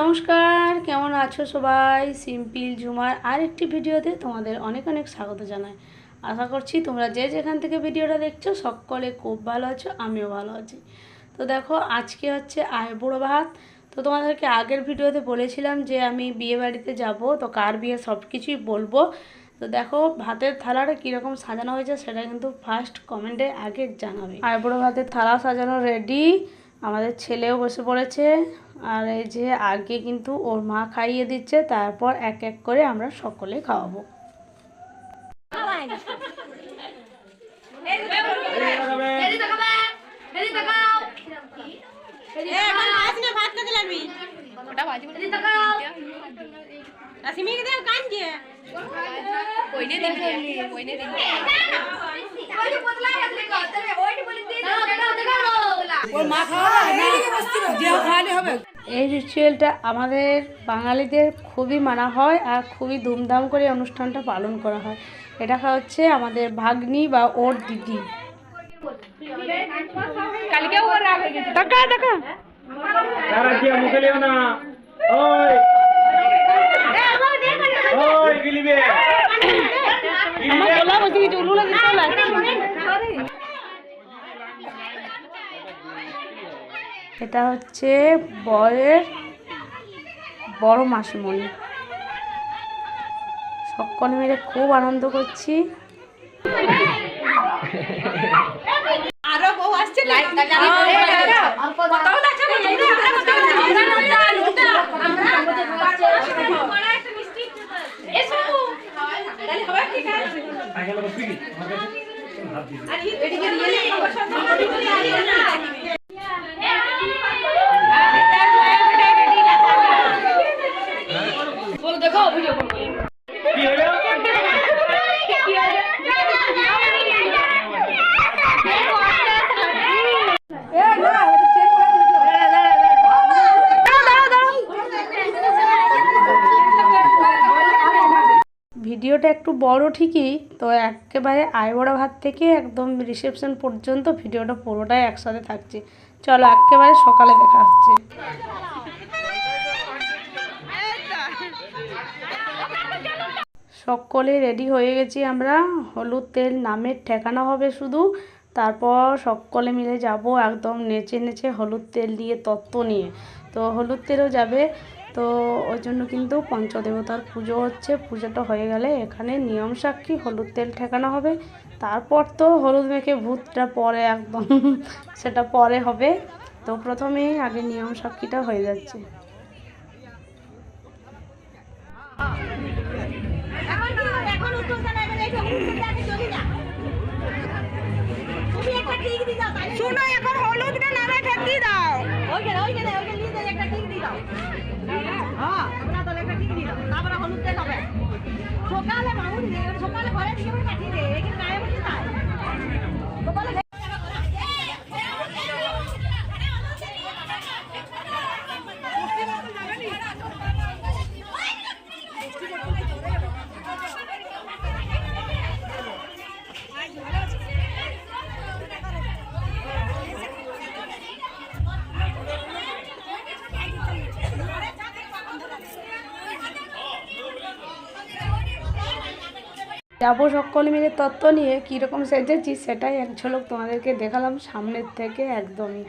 নমস্কার, কেমন আছো সবাই? সিম্পল ঝুমার আরেকটি ভিডিওতে তোমাদের অনেক অনেক স্বাগত জানাই। আশা করছি তোমরা যে যেখান থেকে ভিডিওটা দেখছ সকলে খুব ভালো আছো, আমিও ভালো আছি। তো দেখো, আজকে হচ্ছে আইবুড়ো ভাত। তো তোমাদেরকে আগের ভিডিওতে বলেছিলাম যে আমি বিয়ে বাড়িতে যাব, তো কার বিয়ে সব কিছুই বলব। তো দেখো, ভাতের থালাটা কীরকম সাজানো হয়েছে সেটা কিন্তু ফার্স্ট কমেন্টে আগে জানাবে। আইবুড়ো ভাতের থালা সাজানো রেডি আমাদের ছেলেও বসে পড়েছে। আর এই যে আগে কিন্তু ওর মা খাইয়ে দিচ্ছে তারপর এক এক করে আমরা সকলে খাওয়াবো। এই রিচুয়ালটা আমাদের বাঙালিদের খুবই মানা হয় আর খুবই ধুমধাম করে অনুষ্ঠানটা পালন করা হয়। এটা হচ্ছে আমাদের ভাগ্নি বা ওর দিদি। দেখা তারা দিয়ে মুখে লিও না ওই ওই গিলিবে আমার গলা বসে গেছে উলু লাগে এটা হচ্ছে বরের বড় মাসিমণি। সকলে মিলে খুব আনন্দ করছি। কি হলো ভিডিওটা একটু বড় ঠিকই, তো একেবারে আইবড়া ভাত থেকে একদম রিসেপশন পর্যন্ত ভিডিওটা পুরোটাই একসাথে থাকছে। চলো একেবারে সকালে দেখা হচ্ছে। সকলে রেডি হয়ে গেছি আমরা। হলুদ তেল নামের ঠেকানো হবে শুধু। তারপর সকলে মিলে যাব একদম নেচে নেচে হলুদ তেল দিয়ে তত্ত্ব নিয়ে। তো হলুদ তেলও যাবে। তো ওই জন্য কিন্তু পঞ্চদেবতার পুজো হচ্ছে। পুজোটা হয়ে গেলে এখানে নিয়ম সাক্ষী হলুদ তেল ঠেকানো হবে। তারপর তো হলুদ মেখে ভূতটা পরে একদম সেটা পরে হবে। তো প্রথমেই আগে নিয়ম সাক্ষীটা হয়ে যাচ্ছে। শুনো এখন হলুদটা নামে ঠেকি দাও। ওইখানে ওইখানে ওইখানে নিয়ে যাই একটা টিক দিয়ে দাও। ที่ไม่มาที่นี่ যাব সকলে মিলে তত্ত্ব নিয়ে, কীরকম সেজেছি সেটাই এক ঝলক তোমাদেরকে দেখালাম সামনের থেকে একদমই।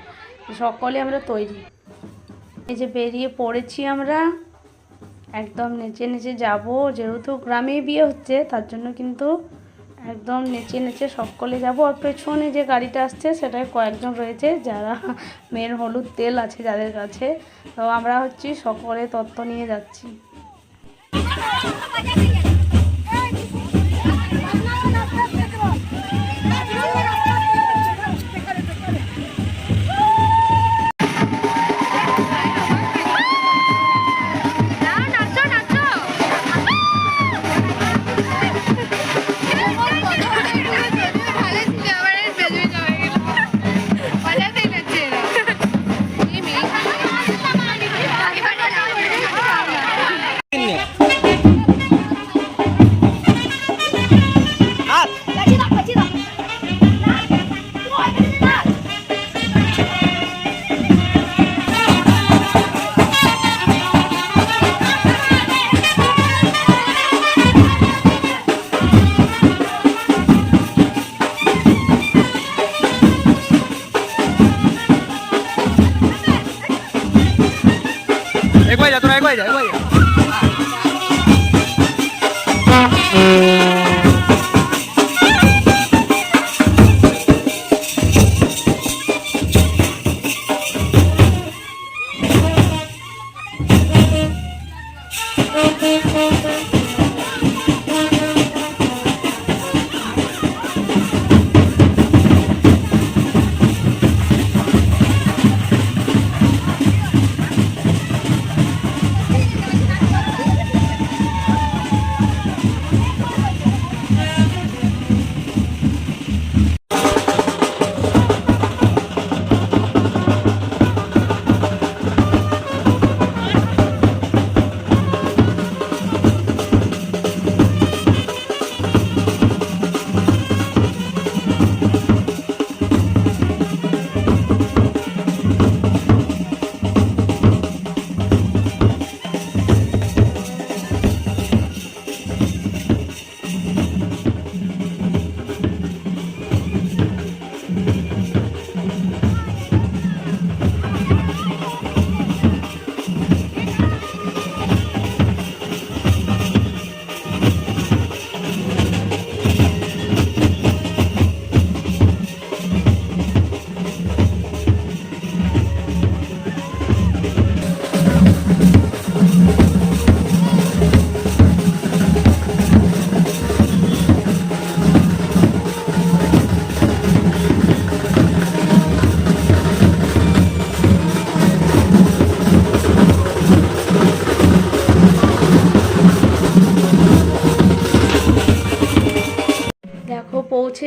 সকলে আমরা তৈরি। এই যে বেরিয়ে পড়েছি আমরা, একদম নেচে নেচে যাব। যেহেতু গ্রামে বিয়ে হচ্ছে, তার জন্য কিন্তু একদম নেচে নেচে সকলে যাব। আর পেছনে যে গাড়িটা আসছে, সেটায় কয়েকজন রয়েছে যারা মেন হলুদ তেল আছে যাদের কাছে। তো আমরা হচ্ছি সকলে তত্ত্ব নিয়ে যাচ্ছি। ওই বাইরে দেখো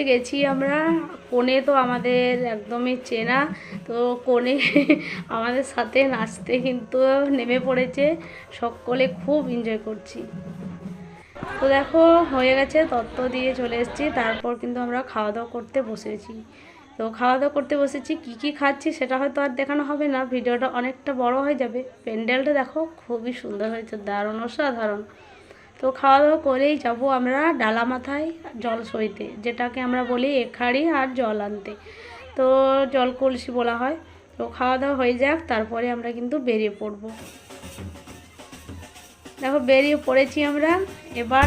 পৌঁছে গেছি আমরা, কোণে তো আমাদের একদমই চেনা, তো কোণে আমাদের সাথে নাচতে কিন্তু নেমে পড়েছে। সকলে খুব এনজয় করছি। তো দেখো, হয়ে গেছে, তত্ত্ব দিয়ে চলে এসেছি। তারপর কিন্তু আমরা খাওয়া দাওয়া করতে বসেছি। তো খাওয়া দাওয়া করতে বসেছি, কি কি খাচ্ছি সেটা হয়তো আর দেখানো হবে না। ভিডিওটা অনেকটা বড় হয়ে যাবে। প্যান্ডেলটা দেখো, খুবই সুন্দর হয়েছে, দারুণ, অসাধারণ। তো খাওয়া দাওয়া করেই যাব আমরা ডালা মাথায় জল সইতে, যেটাকে আমরা বলি এখাড়ি আর জল আনতে। তো জল কলসি বলা হয়। তো খাওয়া দাওয়া হয়ে যাক, তারপরে আমরা কিন্তু বেরিয়ে পড়ব। দেখো বেরিয়ে পড়েছি আমরা, এবার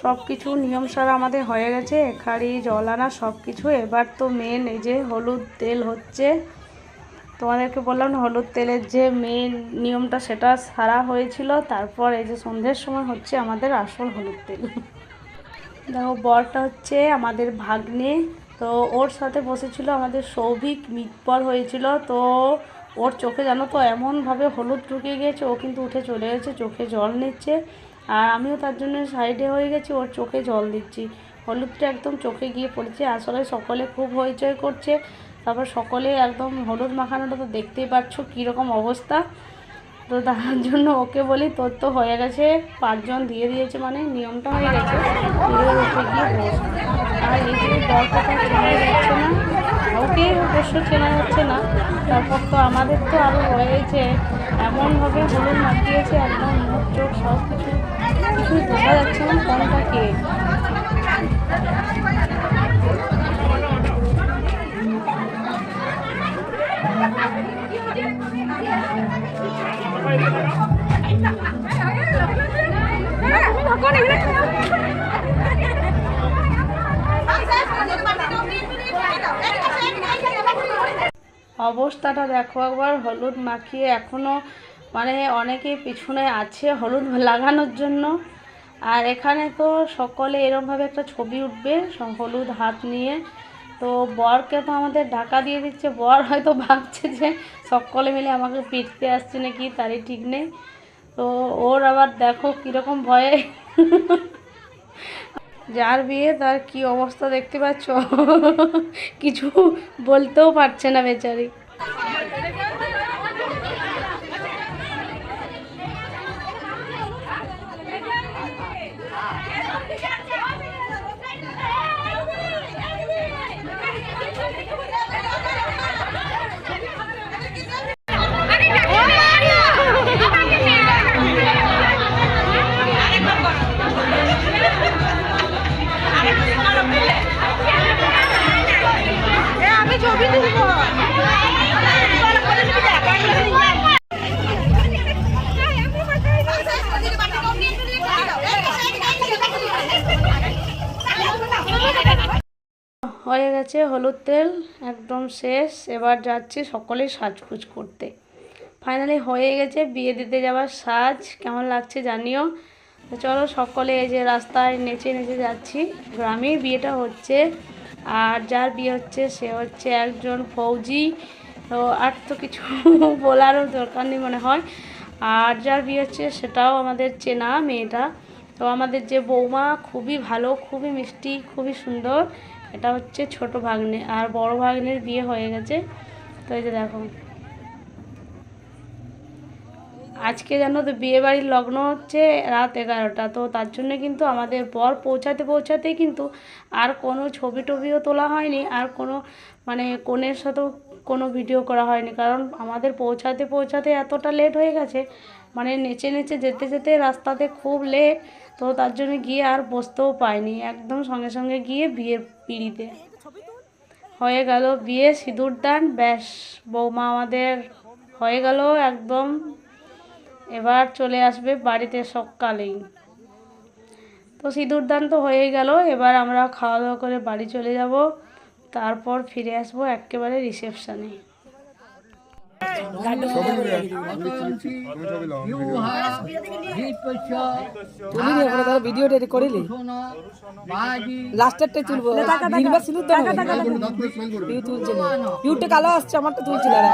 সব কিছু নিয়ম সারা আমাদের হয়ে গেছে এখাড়ি জল আনা সব কিছু এবার তো মেন এই যে হলুদ তেল হচ্ছে। তোমাদেরকে বললাম না, হলুদ তেলের যে মেন নিয়মটা সেটা সারা হয়েছিল। তারপর এই যে সন্ধ্যের সময় হচ্ছে আমাদের আসল হলুদ তেল। দেখো, বরটা হচ্ছে আমাদের ভাগ্নে। তো ওর সাথে বসেছিল আমাদের সৌভিক মিতপর হয়েছিল। তো ওর চোখে জানো তো, এমনভাবে হলুদ ঢুকে গিয়েছে ও কিন্তু উঠে চলে গেছে চোখে জল নিচ্ছে। আর আমিও তার জন্য সাইডে হয়ে গেছি, ওর চোখে জল দিচ্ছি। হলুদটা একদম চোখে গিয়ে পড়েছে, আসলে সকলে খুব হইচই করছে। তারপর সকলে একদম হলুদ মাখানোটা তো দেখতেই পাচ্ছ কীরকম অবস্থা। তো তার জন্য ওকে বলি, তোর তো হয়ে গেছে, পাঁচজন দিয়ে দিয়েছে মানে নিয়মটা হয়ে গেছে। আর এই যে দল কথা চেনা যাচ্ছে না ওকে অবশ্য চেনা যাচ্ছে না। তারপর তো আমাদের তো আরও হয়েছে। এমনভাবে হলুদ মাখিয়েছে একদম মুখ চোখ সব কিছু কিছুই বোঝা যাচ্ছে না কোনটা কে অবস্থাটা দেখো, একবার হলুদ মাখিয়ে এখনও মানে অনেকে পিছনে আছে হলুদ লাগানোর জন্য। আর এখানে তো সকলে এরমভাবে একটা ছবি উঠবে হলুদ হাত নিয়ে। তো বরকে তো আমাদের ঢাকা দিয়ে দিচ্ছে। বর হয়তো ভাবছে যে সকলে মিলে আমাকে পিটতে আসছে নাকি, তারই ঠিক নেই। তো ওর আবার দেখো কীরকম ভয়ে। যার বিয়ে তার কি অবস্থা দেখতে পাচ্ছ? কিছু বলতেও পারছে না বেচারি। হয়ে গেছে, হলুদ তেল একদম শেষ। এবার যাচ্ছি সকলেই সাজগুজ করতে। ফাইনালি হয়ে গেছে বিয়ে দিতে যাওয়ার সাজ। কেমন লাগছে জানিও? চলো সকলে এই যে রাস্তায় নেচে নেচে যাচ্ছি। গ্রামেই বিয়েটা হচ্ছে, আর যার বিয়ে হচ্ছে সে হচ্ছে একজন ফৌজি। তো আর তো কিছু বলারও দরকার নেই মনে হয়। আর যার বিয়ে হচ্ছে সেটাও আমাদের চেনা মেয়েটা। তো আমাদের যে বৌমা খুবই ভালো, খুবই মিষ্টি, খুবই সুন্দর। এটা হচ্ছে ছোট ভাগ্নে, আর বড় ভাগ্নের বিয়ে হয়ে গেছে। তো এই যে দেখো। আজকে জানো তো বিয়ে বাড়ির লগ্ন হচ্ছে রাত এগারোটা, তো তার জন্য কিন্তু আমাদের বর পৌঁছাতে পৌঁছাতেই কিন্তু আর কোনো ছবি টবিও তোলা হয়নি, আর কোনো মানে কনের সাথেও কোনো ভিডিও করা হয়নি। কারণ আমাদের পৌঁছাতে পৌঁছাতে এতটা লেট হয়ে গেছে মানে নেচে নেচে যেতে যেতে রাস্তাতে খুব লেট তো তার জন্য গিয়ে আর বসতেও পাইনি। একদম সঙ্গে সঙ্গে গিয়ে বিয়ের পিড়িতে হয়ে গেল বিয়ে, সিঁদুর দান, ব্যাস। বৌমা আমাদের হয়ে গেল একদম। এবার চলে আসবে বাড়িতে সকালেই। তো সিঁদুর দান তো হয়ে গেল, এবার আমরা খাওয়া দাওয়া করে বাড়ি চলে যাব। তারপর ফিরে আসব একেবারে রিসেপশানে। ভিডিও রেডি করিলি লাস্টেরটা তুলবো সিঁদুর দেবো ইউ তুলছে না ইউটা কালো আসছে আমারটা তুলছিল না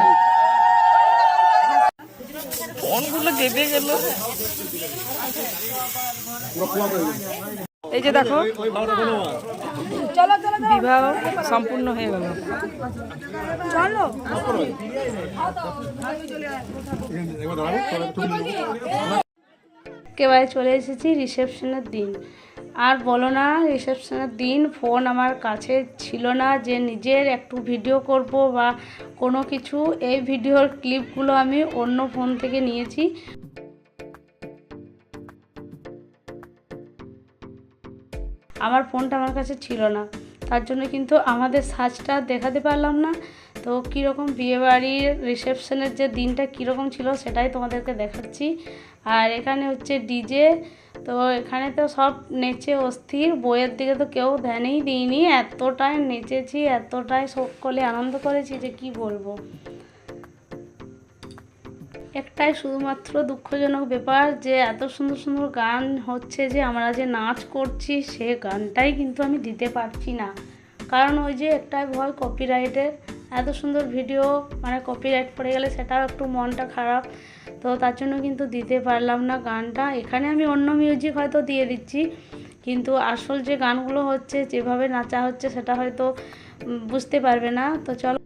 এই যে দেখো। বিবাহ সম্পূর্ণ হয়ে গেল। চলো। একেবারে চলে এসেছি রিসেপশনের দিন। আর বলো না রিসেপশনের দিন ফোন আমার কাছে ছিল না যে নিজের একটু ভিডিও করব বা কোনো কিছু। এই ভিডিওর ক্লিপগুলো আমি অন্য ফোন থেকে নিয়েছি। আমার ফোনটা আমার কাছে ছিল না। তার জন্য কিন্তু আমাদের সাজটা দেখাতে পারলাম না। তো কীরকম বিয়েবাড়ির রিসেপশনের যে দিনটা কীরকম ছিল সেটাই তোমাদেরকে দেখাচ্ছি। আর এখানে হচ্ছে ডিজে। তো এখানে তো সব নেচে অস্থির। বইয়ের দিকে তো কেউ ধ্যানেই দিইনি। এতটাই নেচেছি, এতটাই সকলে আনন্দ করেছি যে কি বলব। একটাই শুধুমাত্র দুঃখজনক ব্যাপার যে এত সুন্দর সুন্দর গান হচ্ছে যে আমরা যে নাচ করছি, সে গানটাই কিন্তু আমি দিতে পারছি না। কারণ ওই যে একটাই ভয় কপিরাইটের এত সুন্দর ভিডিও মানে কপিরাইট পড়ে গেলে সেটাও একটু মনটা খারাপ। তো তার জন্য কিন্তু দিতে পারলাম না গানটা। এখানে আমি অন্য মিউজিক হয়তো দিয়ে দিচ্ছি, কিন্তু আসল যে গানগুলো হচ্ছে, যেভাবে নাচা হচ্ছে, সেটা হয়তো বুঝতে পারবে না। তো চলো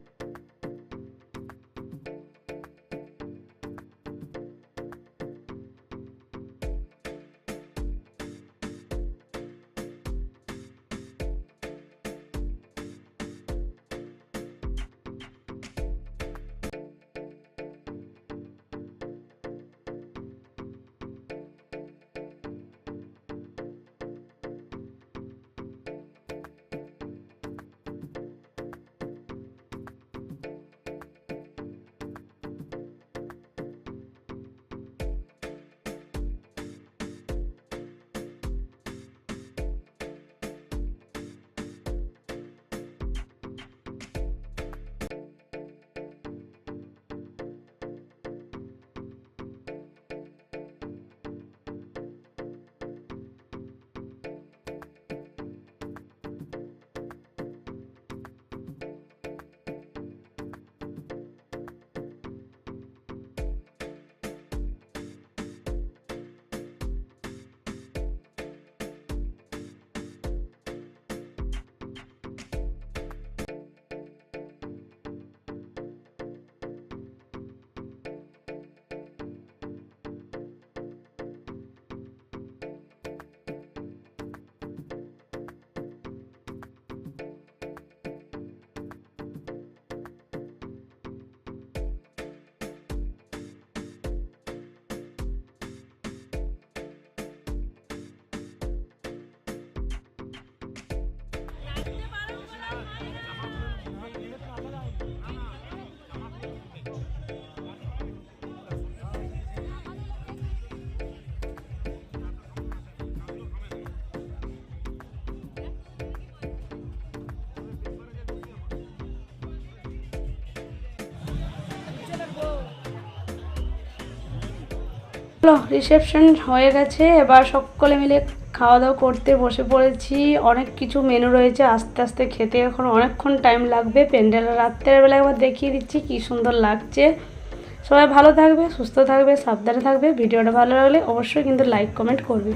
হলো রিসেপশন হয়ে গেছে। এবার সকলে মিলে খাওয়া দাওয়া করতে বসে পড়েছি। অনেক কিছু মেনু রয়েছে। আস্তে আস্তে খেতে এখন অনেকক্ষণ টাইম লাগবে। প্যান্ডেল রাত্রের বেলা একবার দেখিয়ে দিচ্ছি কি সুন্দর লাগছে। সবাই ভালো থাকবে, সুস্থ থাকবে, সাবধানে থাকবে। ভিডিওটা ভালো লাগলে অবশ্যই কিন্তু লাইক কমেন্ট করবে।